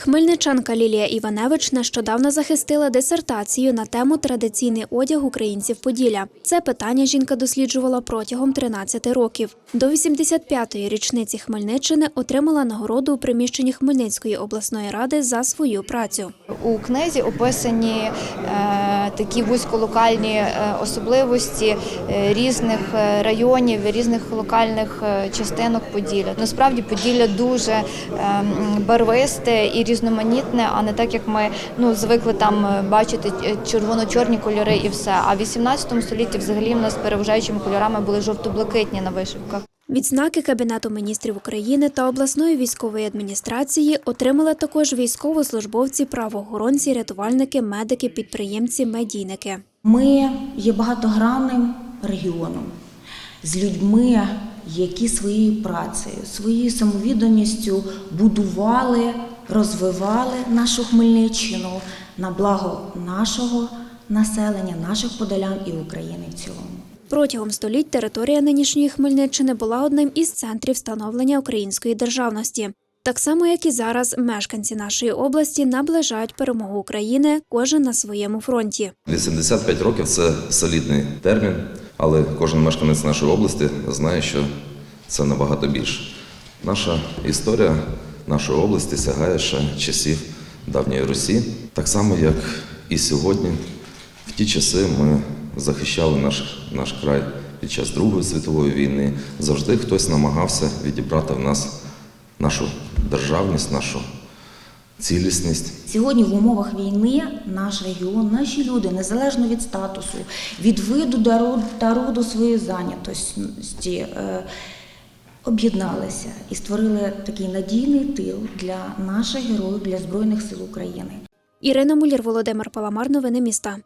Хмельничанка Лілія Іваневич нещодавно захистила дисертацію на тему традиційний одяг українців Поділля. Це питання жінка досліджувала протягом 13 років. До 85-ї річниці Хмельниччини отримала нагороду у приміщенні Хмельницької обласної ради за свою працю. У книзі описані е, такі вузьколокальні е, особливості е, різних районів, різних локальних частинок Поділля. Насправді Поділля дуже е, барвисте і різноманітне, а не так як ми ну звикли там е, бачити е, червоно-чорні кольори і все. А в 18 столітті взагалі в нас переважаючими кольорами були жовто-блакитні на вишивках. Відзнаки Кабінету міністрів України та обласної військової адміністрації отримали також військовослужбовці, правоохоронці, рятувальники, медики, підприємці, медійники. Ми є багатогранним регіоном з людьми, які своєю працею, своєю самовідданістю будували, розвивали нашу Хмельниччину на благо нашого населення, наших подолян і України в цілому. Протягом століть територія нинішньої Хмельниччини була одним із центрів становлення української державності. Так само, як і зараз, мешканці нашої області наближають перемогу України, кожен на своєму фронті. 85 років це солідний термін, але кожен мешканець нашої області знає, що це набагато більше. Наша історія нашої області сягає ще часів давньої Русі, так само як і сьогодні. В ті часи ми захищали наш, наш край під час Другої світової війни. Завжди хтось намагався відібрати в нас нашу державність, нашу цілісність. Сьогодні в умовах війни наш регіон, наші люди, незалежно від статусу, від виду та роду- та роду своєї зайнятості, е, об'єдналися і створили такий надійний тил для наших героїв, для Збройних сил України. Ірина Мулір, Володимир Паламар. Новини міста.